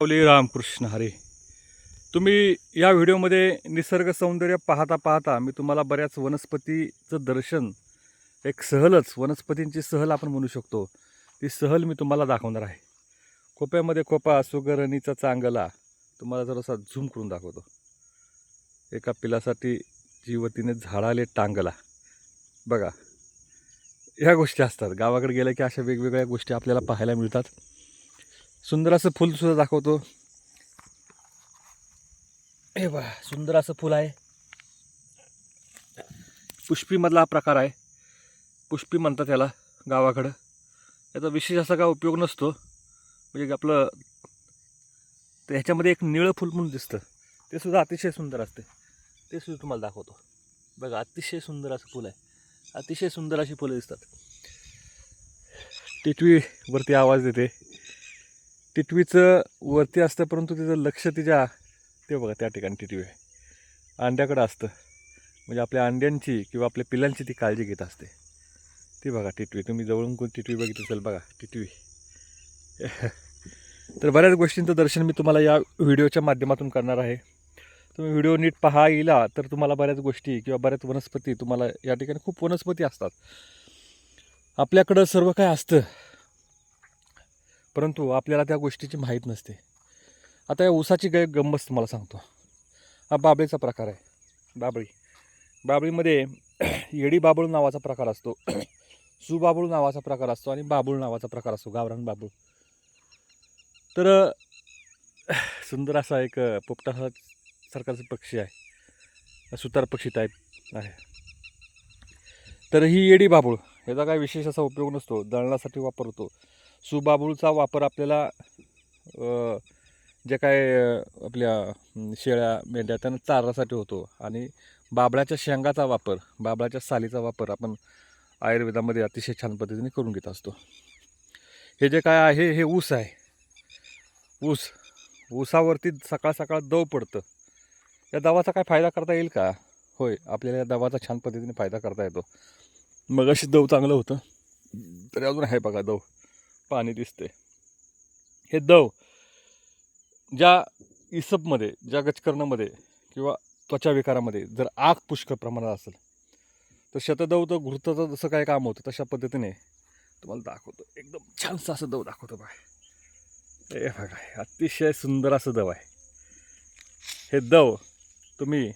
रामकृष्ण हरे. तुम्ही या व्हिडिओमध्ये निसर्ग सौंदर्य पाहता पाहता मी तुम्हाला बऱ्याच वनस्पतीचं दर्शन एक सहलच वनस्पतींची सहल आपण म्हणू शकतो. ती सहल मी तुम्हाला दाखवणार आहे. खोप्यामध्ये खोपा सुगरणीचा चांगला तुम्हाला जरासा झूम करून दाखवतो. एका पिलासाठी जीवतीने झाडाले टांगला. बघा ह्या गोष्टी असतात. गावाकडे गेल्या की अशा वेगवेगळ्या गोष्टी आपल्याला पाहायला मिळतात. सुंदर असं फुल सुद्धा दाखवतो. हे बा सुंदर असं फुल आहे. पुष्पीमधला हा प्रकार आहे. पुष्पी म्हणतात त्याला गावाकडं. याचा विशेष असा काय उपयोग नसतो. म्हणजे आपलं तर ह्याच्यामध्ये एक निळं फुल म्हणून दिसतं. ते सुद्धा अतिशय सुंदर असते. ते सुद्धा तुम्हाला दाखवतो. बघा अतिशय सुंदर असं फुल आहे. अतिशय सुंदर अशी फुलं दिसतात. टिटवीवरती आवाज देते. टिटवीचं वरती असतं परंतु तिचं लक्ष तिच्या ते बघा त्या ठिकाणी टिटवी आहे. अंड्याकडं असतं. म्हणजे आपल्या अंड्यांची किंवा आपल्या पिल्लांची ती काळजी घेत असते. ती बघा टिटवी. तुम्ही जवळून कोण टिटवी बघितली असेल बघा टिटवी. तर बऱ्याच गोष्टींचं दर्शन मी तुम्हाला या व्हिडिओच्या माध्यमातून करणार आहे. तुम्ही व्हिडिओ नीट पहा येला तर तुम्हाला बऱ्याच गोष्टी किंवा बऱ्याच वनस्पती तुम्हाला या ठिकाणी खूप वनस्पती असतात. आपल्याकडं सर्व काय असतं? परंतु आपल्याला त्या गोष्टीची माहीत नसते. आता या ऊसाची गै गंमत तुम्हाला सांगतो. हा बाबळीचा प्रकार आहे. बाबळी. बाबळीमध्ये येडी बाबूळ नावाचा प्रकार असतो. सुबाबूळ नावाचा प्रकार असतो आणि बाबूळ नावाचा प्रकार असतो. गावरान बाबूळ. तर सुंदर असा एक पोपटा सरकारचा पक्षी आहे. सुतार पक्षी टाईप आहे. तर ही येडी बाबूळ. याचा काय विशेष असा उपयोग नसतो. दळणासाठी वापरतो. सुबाबूळचा वापर आपल्याला जे काय आपल्या शेळ्या मेंढ्या त्यांना चारासाठी होतो. आणि बाबळाच्या शेंगाचा वापर बाबळाच्या सालीचा वापर आपण आयुर्वेदामध्ये अतिशय छान पद्धतीने करून घेत असतो. हे जे काय आहे हे ऊस आहे. ऊस ऊसावरती सकाळ सकाळ दव पडतं. या दवाचा काय फायदा करता येईल का? होय आपल्याला या दवाचा छान पद्धतीने फायदा करता येतो. मग अशी दव चांगलं होतं. तरी अजून आहे बघा दव. पाणी दिसते हे दव ज्या इसपमध्ये ज्या गचकरणामध्ये किंवा त्वचा विकारामध्ये जर आग पुष्कळ प्रमाणात असेल तर शतदव तर घृताचं जसं काय काम होतं तशा पद्धतीने तुम्हाला दाखवतो. एकदम छानसं असं दव दाखवतो बघा हे बघा अतिशय सुंदर असं दव आहे. हे दव तुम्ही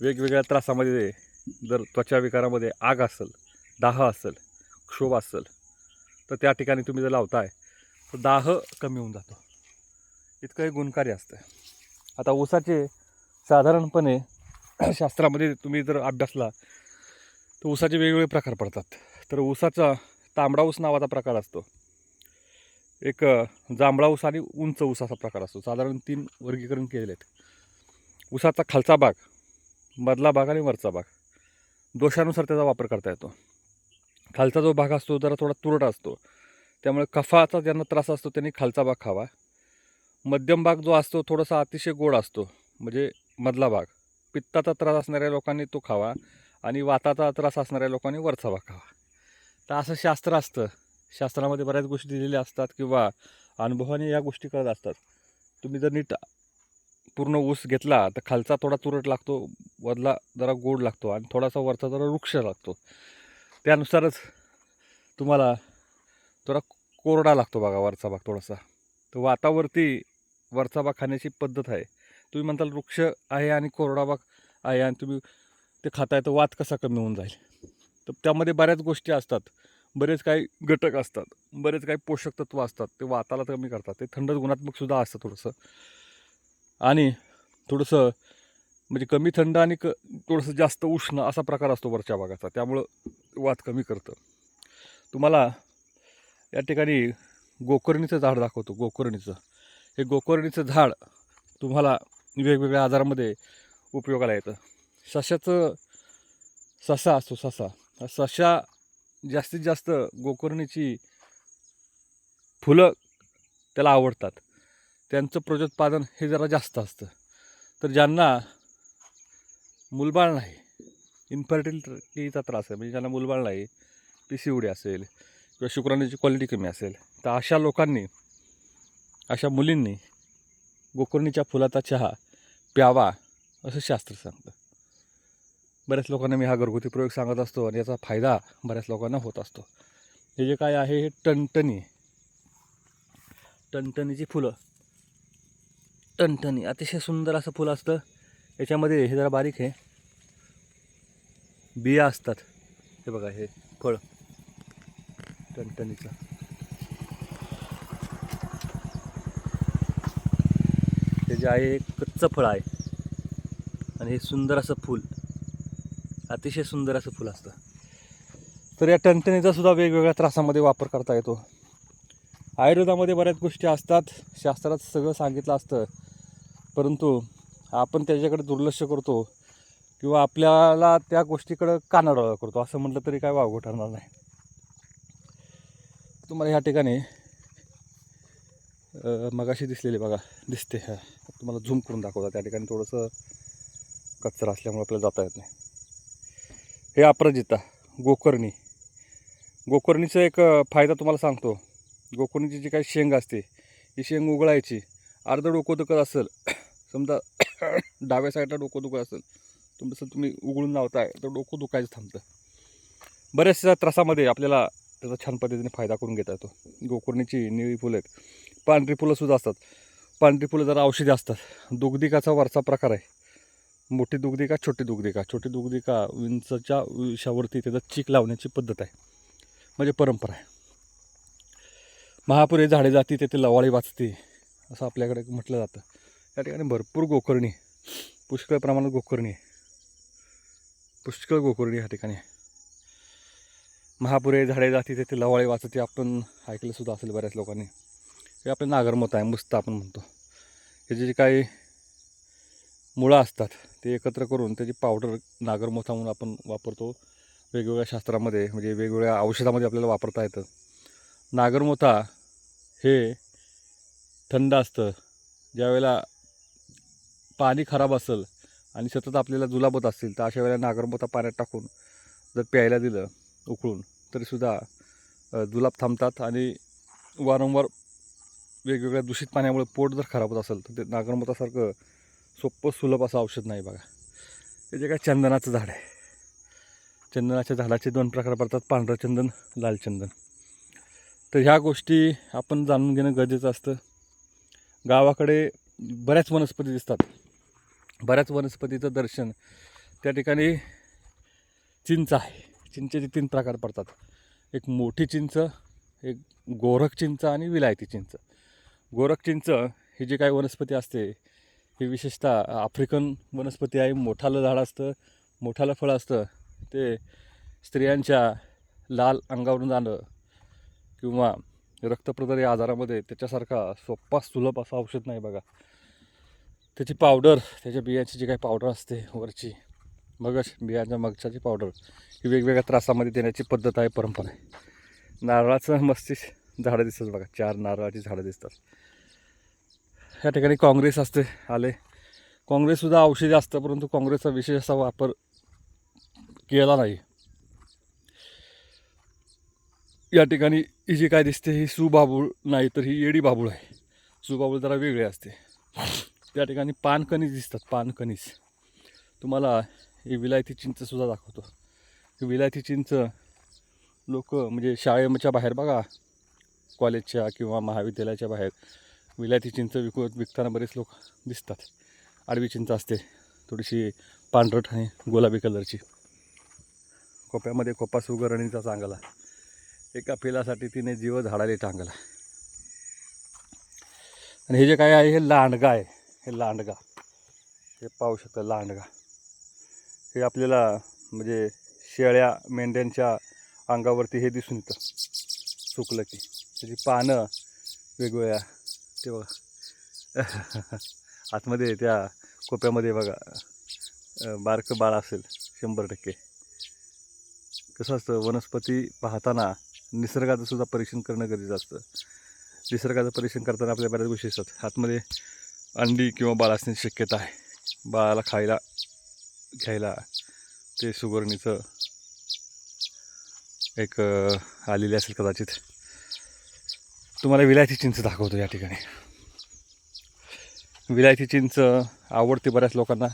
वेगवेगळ्या त्रासामध्ये जर त्वचा विकारामध्ये आग असेल दाह असेल क्षोभ असेल तर त्या ठिकाणी तुम्ही जर लावताय तर दाह कमी होऊन जातो. इतकं हे गुणकारी असतं आता ऊसाचे साधारणपणे शास्त्रामध्ये तुम्ही जर अभ्यासला तर ऊसाचे वेगवेगळे प्रकार पडतात. तर ऊसाचा तांबडा ऊस नावाचा प्रकार असतो. एक जांभळा ऊस आणि उंच ऊस असा प्रकार असतो. साधारण तीन वर्गीकरण केलेले आहेत. ऊसाचा खालचा भाग मधला भाग आणि वरचा भाग दोषानुसार त्याचा वापर करता येतो. खालचा जो भाग असतो जरा थोडा तुरट असतो. त्यामुळे कफाचा ज्यांना त्रास असतो त्यांनी खालचा भाग खावा. मध्यम भाग जो असतो थोडासा अतिशय गोड असतो म्हणजे मधला भाग. पित्ताचा त्रास असणाऱ्या लोकांनी तो खावा आणि वाताचा त्रास असणाऱ्या लोकांनी वरचा भाग खावा. तर असं शास्त्र असतं. शास्त्रामध्ये बऱ्याच गोष्टी दिलेल्या असतात किंवा अनुभवाने या गोष्टी करत असतात. तुम्ही जर नीट पूर्ण ऊस घेतला तर खालचा थोडा तुरट लागतो वरला जरा गोड लागतो आणि थोडासा वरचा जरा वृक्ष लागतो. त्यानुसारच तुम्हाला थोडा कोरडा लागतो बघा वरचा भाग थोडासा. तर वातावरती वरचा भाग खाण्याची पद्धत आहे. तुम्ही म्हणताल वृक्ष आहे आणि कोरडा भाग आहे आणि तुम्ही ते खाताय तर वात कसा कमी होऊन जाईल? तर त्यामध्ये बऱ्याच गोष्टी असतात. बरेच काही घटक असतात. बरेच काही पोषक तत्व असतात. ते वाताला कमी करतात. ते थंड गुणात्मकसुद्धा असतं थोडंसं. आणि थोडंसं म्हणजे कमी थंड आणि क थोडंसं जास्त उष्ण असा प्रकार असतो वरच्या भागाचा. त्यामुळं वात कमी करतं. तुम्हाला या ठिकाणी गोकर्णीचं झाड दाखवतो गोकर्णीचं. हे गोकर्णीचं झाड तुम्हाला वेगवेगळ्या आजारामध्ये उपयोगाला येतं. सशाचं ससा असतो ससा. सशा जास्तीत जास्त गोकर्णीची फुलं त्याला आवडतात. त्यांचं प्रजोत्पादन हे जरा जास्त असतं. तर ज्यांना मुलबाळ नाही इन्फर्टिलिटीचा त्रास आहे. म्हणजे ज्यांना मुलबाळ नाही पी सी उडी असेल किंवा शुक्राणूची क्वालिटी कमी असेल तर अशा लोकांनी अशा मुलींनी गोकर्णीच्या फुलाचा चहा प्यावा असं शास्त्र सांगतं. बऱ्याच लोकांना मी हा घरगुती प्रयोग सांगत असतो आणि याचा फायदा बऱ्याच लोकांना होत असतो. हे जे काय आहे हे टणटणी. टणटणीची फुलं. टणटणी अतिशय सुंदर असं फुलं असतं. याच्यामध्ये हे जरा बारीक आहे. बिया असतात. हे बघा हे फळ. टणटणीचं. हे जे आहे कच्चं फळ आहे. आणि हे सुंदर असं फूल. अतिशय सुंदर असं फुल असतं. तर या टणटणीचा सुद्धा वेगवेगळ्या त्रासामध्ये वापर करता येतो. आयुर्वेदामध्ये बऱ्याच गोष्टी असतात. शास्त्रात सगळं सांगितलं असतं. परंतु आपण त्याच्याकडे दुर्लक्ष करतो. किंवा आपल्याला त्या गोष्टीकडं कानाडोळा करतो. असं म्हटलं तरी काय वावगं ठरणार नाही. तुम्हाला ह्या ठिकाणी मगाशी दिसलेली बघा दिसते. ह्या तुम्हाला झूम करून दाखवता. त्या ठिकाणी थोडंसं कचरा असल्यामुळे आपल्याला जाता येत नाही. हे अपराजिता गोकर्णी. गोकर्णीचा एक फायदा तुम्हाला सांगतो. गोकर्णीची जी काही शेंग असते ही शेंग उघडायची अर्धं डोकं दुखत असेल. समजा डाव्या साईडला डोकं दुखत असेल. तुमचं तुम्ही उघडून लावताय तर डोकं दुखायचं थांबतं. बऱ्याचशा त्रासामध्ये आपल्याला त्याचा छान पद्धतीने फायदा करून घेता येतो. गोकर्णीची निळी फुलं आहेत. पांढरी फुलंसुद्धा असतात. पांढरी फुलं जरा औषधी असतात. दुग्धिकाचा वरचा प्रकार आहे. मोठी दुग्धिका छोटी दुग्धिका. छोटी दुग्धिका विंचच्या विषावरती त्याचा चीक लावण्याची पद्धत आहे. म्हणजे परंपरा आहे. महापुरे झाडे जाती तेथे लवाळी वाचते असं आपल्याकडे म्हटलं जातं. या ठिकाणी भरपूर गोकर्णी पुष्कळ प्रमाणात गोकर्णी आहे. पुष्कळ गोकुर्डी या ठिकाणी महापुरे झाडे जाती तेथे लवाळी वाचते आपण ऐकलंसुद्धा असेल बऱ्याच लोकांनी. हे आपलं नागरमत आहे मुस्त आपण म्हणतो. ह्याचे जे काही मुळं असतात ते एकत्र करून त्याची पावडर नागरमोथा म्हणून आपण वापरतो. वेगवेगळ्या शास्त्रामध्ये म्हणजे वेगवेगळ्या औषधामध्ये आपल्याला वापरता येतं. नागरमोथा हे थंड असतं. ज्यावेळेला पाणी खराब असेल आणि सतत आपल्याला जुलाबत असतील तर अशा वेळेला नागरमोथा पाण्यात टाकून जर प्यायला दिलं उकळून तरीसुद्धा जुलाब थांबतात आणि वारंवार वेगवेगळ्या दूषित पाण्यामुळे पोट जर खराब होत असेल तर ते नागरमोथासारखं सोपं सुलभ असं औषध नाही बघा. हे जे काय चंदनाचं झाड आहे. चंदनाच्या झाडाचे दोन प्रकार पडतात पांढरं चंदन लाल चंदन. तर ह्या गोष्टी आपण जाणून घेणं गरजेचं असतं. गावाकडे बऱ्याच वनस्पती दिसतात. बऱ्याच वनस्पतीचं दर्शन त्या ठिकाणी चिंच आहे. चिंचेचे तीन प्रकार पडतात. एक मोठी चिंच एक गोरख चिंच आणि विलायती चिंच. गोरख चिंच ही जी काही वनस्पती असते ही विशेषतः आफ्रिकन वनस्पती आहे. मोठालं झाड असतं मोठालं फळ असतं. ते स्त्रियांच्या लाल अंगावरून जाणं किंवा रक्तप्रदारी आजारामध्ये त्याच्यासारखा सोप्पा सुलभ असं औषध नाही बघा. त्याची पावडर त्याच्या बियांची जी काही पावडर असते वरची मगच बियांच्या मगच्याची पावडर ही वेगवेगळ्या त्रासामध्ये देण्याची पद्धत आहे परंपरा आहे. नारळाचं मस्ती झाडं दिसतात बघा चार नारळाची झाडं दिसतात. ह्या ठिकाणी काँग्रेस असते आले. काँग्रेससुद्धा औषधी असतं परंतु काँग्रेसचा विशेष असा वापर केला नाही. या ठिकाणी ही जी काय दिसते ही सुबाबूळ नाही तर ही येडी बाबूळ आहे. सुबाबूळ जरा वेगळी असते. त्या ठिकाणी पानकणीस दिसतात पानकणीस. तुम्हाला ही विलायती चिंचसुद्धा दाखवतो. ही विलायती चिंच लोक म्हणजे शाळेच्या बाहेर बघा कॉलेजच्या किंवा महाविद्यालयाच्या बाहेर विलायती चिंच विकत विकताना बरेच लोक दिसतात. आडवी चिंच असते थोडीशी पांढरट आणि गुलाबी कलरची. कोप्यामध्ये कोपा सुगरणीचा चांगला. एका पिलासाठी तिने जीव झाडाले टांगला. आणि हे जे काय आहे हे लांडगा आहे. हे लांडगा. हे पाहू शकता लांडगा. हे आपल्याला म्हणजे शेळ्या मेंढ्यांच्या अंगावरती हे दिसून येतं. सुकलं की. त्याची पानं वेगवेगळ्या. ते बघा. आतमध्ये त्या कोप्यामध्ये बघा. बारकं बाळ असेल. शंभर टक्के. कसं असतं वनस्पती पाहताना निसर्गाचं सुद्धा परीक्षण करणं गरजेचं असतं. निसर्गाचं परीक्षण करताना आपल्या बऱ्याच गोष्टी असतात. आतमध्ये अंडी किंवा बाळ असण्याची शक्यता आहे. बाळाला खायला घ्यायला ते सुगरणीचं एक आलेली असेल कदाचित. तुम्हाला विलायती चिंच दाखवतो या ठिकाणी. विलायती चिंच आवडते बऱ्याच लोकांना.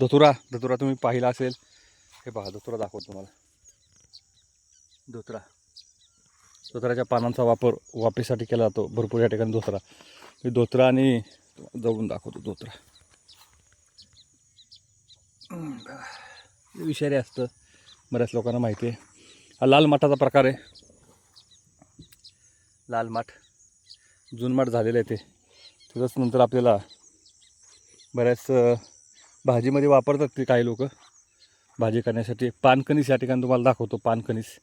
धतुरा धतुरा तुम्ही पाहिला असेल. हे पहा धतुरा दाखवतो तुम्हाला. धोतरा. धोत्राच्या पानांचा वापर वापरीसाठी केला जातो. भरपूर या ठिकाणी धोत्रा मी धोत्रा आणि जवळून दाखवतो धोत्रा विषारी असतं. बऱ्याच लोकांना माहिती आहे. हा लाल माठाचा प्रकार आहे. लाल माठ. जुनमाठ झालेलं आहे ते. त्याच्याच नंतर आपल्याला बऱ्याच भाजीमध्ये वापरतात ते काही लोक. भाजी करण्यासाठी पानकणीस या ठिकाणी तुम्हाला दाखवतो. पानकणीस.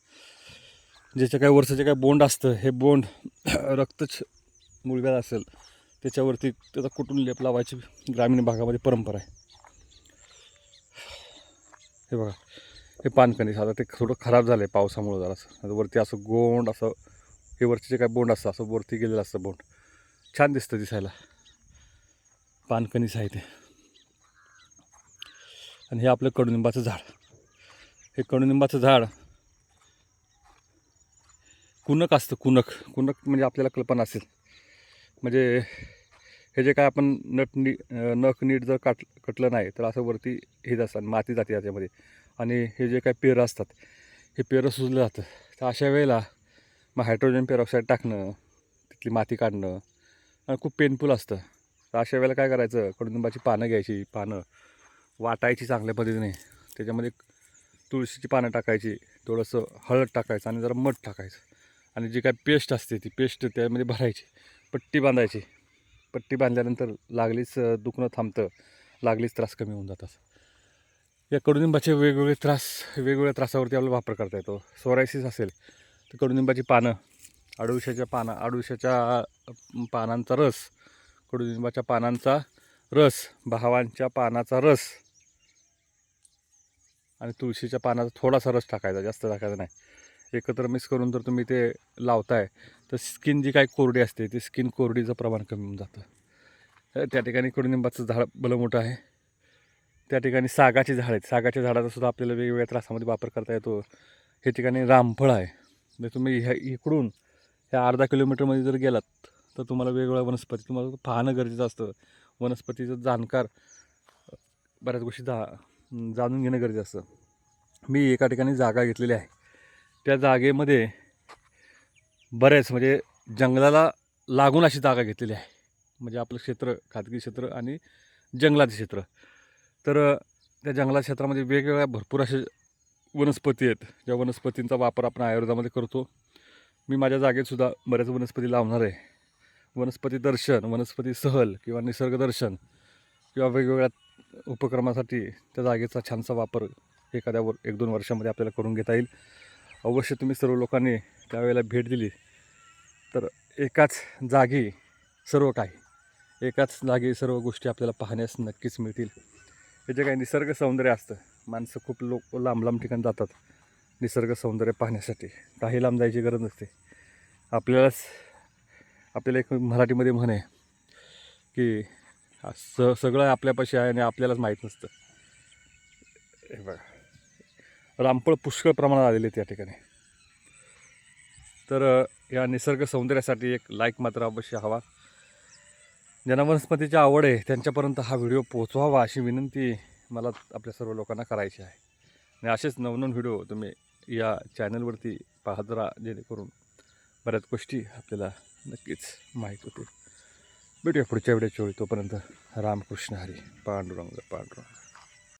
ज्याच्या काही वर्षाचे काही बोंड असतं हे बोंड रक्तच मुलगा असेल त्याच्यावरती त्याचा कुठून लेप लावायची ग्रामीण भागामध्ये परंपरा आहे. हे बघा हे पानकणीस आता ते थोडं खराब झालं आहे पावसामुळं जरासं आता वरती असं गोंड असं हे वरचे काय बोंड असतं असं वरती गेलेलं असतं बोंड छान दिसतं दिसायला. पानकणीस आहे ते आणि हे आपलं कडुनिंबाचं झाड. हे कडुनिंबाचं झाड कुनक असतं कुनक कुनक म्हणजे आपल्याला कल्पना असेल. म्हणजे हे जे काय आपण नट नी नख नीट जर काट कटलं नाही तर असं वरती हे असतात माती जाते त्याच्यामध्ये. आणि हे जे काय पेरं असतात हे पेरं सुजलं जातं. तर अशा वेळेला मग हायड्रोजन पेरॉक्साईड टाकणं तिथली माती काढणं आणि खूप पेनफुल असतं. तर अशा वेळेला काय करायचं कडुनिंबाची पानं घ्यायची पानं वाटायची चांगल्या पद्धतीने. त्याच्यामध्ये तुळशीची पानं टाकायची थोडंसं हळद टाकायचं आणि जरा मध टाकायचं. आणि जी काय पेस्ट असते ती पेस्ट त्यामध्ये भरायची. पट्टी बांधायची. पट्टी बांधल्यानंतर लागलीच दुखणं थांबतं. लागलीच त्रास कमी होऊन जातात. या कडुनिंबाचे वेगवेगळे त्रास वेगवेगळ्या त्रासावरती आपल्याला वापर करता येतो. सोरायसिस असेल तर कडुनिंबाची पानं आडुशाच्या पानं आडुशाच्या पानांचा रस कडुनिंबाच्या पानांचा रस भावांच्या पानाचा रस आणि तुळशीच्या पानाचा थोडासा रस टाकायचा जास्त टाकायचा नाही. एकत्र मिक्स करून जर तुम्ही ते लावताय तर स्किन जी काही कोरडी असते ती स्किन कोरडीचं प्रमाण कमी होऊन जातं. त्या ठिकाणी कडुनिंबाचं झाड भलं मोठं आहे. त्या ठिकाणी सागाची झाड आहेत. सागाच्या झाडाचा सुद्धा आपल्याला वेगवेगळ्या त्रासामध्ये वापर करता येतो. हे ठिकाणी रामफळ आहे. म्हणजे तुम्ही ह्या इकडून ह्या अर्धा किलोमीटरमध्ये जर गेलात तर तुम्हाला वेगवेगळ्या वनस्पती तुम्हाला पाहणं गरजेचं असतं. वनस्पतीचं जाणकार बऱ्याच गोष्टी जा जाणून घेणं गरजेचं असतं. मी एका ठिकाणी जागा घेतलेली आहे. त्या जागेमध्ये बरेच म्हणजे जंगलाला लागून अशी जागा घेतलेली आहे. म्हणजे आपलं क्षेत्र खाजगी क्षेत्र आणि जंगलाचं क्षेत्र. तर त्या जंगलाच्या क्षेत्रामध्ये वेगवेगळ्या भरपूर असे वनस्पती आहेत. ज्या वनस्पतींचा वापर आपण आयुर्वेदामध्ये करतो. मी माझ्या जागेतसुद्धा बऱ्याच वनस्पती लावणार आहे. वनस्पती दर्शन वनस्पती सहल किंवा निसर्गदर्शन किंवा वेगवेगळ्या उपक्रमासाठी त्या जागेचा छानसा वापर एखाद्या वर एक दोन वर्षामध्ये आपल्याला करून घेता येईल. अवश्य तुम्ही सर्व लोकांनी त्यावेळेला भेट दिली. तर एकाच जागी सर्व काही एकाच जागी सर्व गोष्टी आपल्याला पाहण्यास नक्कीच मिळतील. हे जे काही निसर्ग सौंदर्य असतं माणसं खूप लोक लांब लांब ठिकाणी जातात निसर्ग सौंदर्य पाहण्यासाठी. काही लांब जायची गरज नसते. आपल्यालाच आपल्याला एक मराठीमध्ये म्हण आहे की स सगळं आपल्यापाशी आहे आणि आपल्यालाच माहीत नसतं. हे बघा. रामफळ पुष्कळ प्रमाणात आलेले आहेत या ठिकाणी. तर या निसर्ग सौंदर्यासाठी एक लाईक मात्र अवश्य हवा. ज्यांना वनस्पतीची आवड आहे त्यांच्यापर्यंत हा व्हिडिओ पोचवावा अशी विनंती मला आपल्या सर्व लोकांना करायची आहे. आणि असेच नवनवीन व्हिडिओ तुम्ही या चॅनलवरती पाहत राहा जेणेकरून बऱ्याच गोष्टी आपल्याला नक्कीच माहीत होतील. भेटूया पुढच्या वेळेच्या वेळी. तोपर्यंत रामकृष्ण हरी. पांडुरंग पांडुरंग.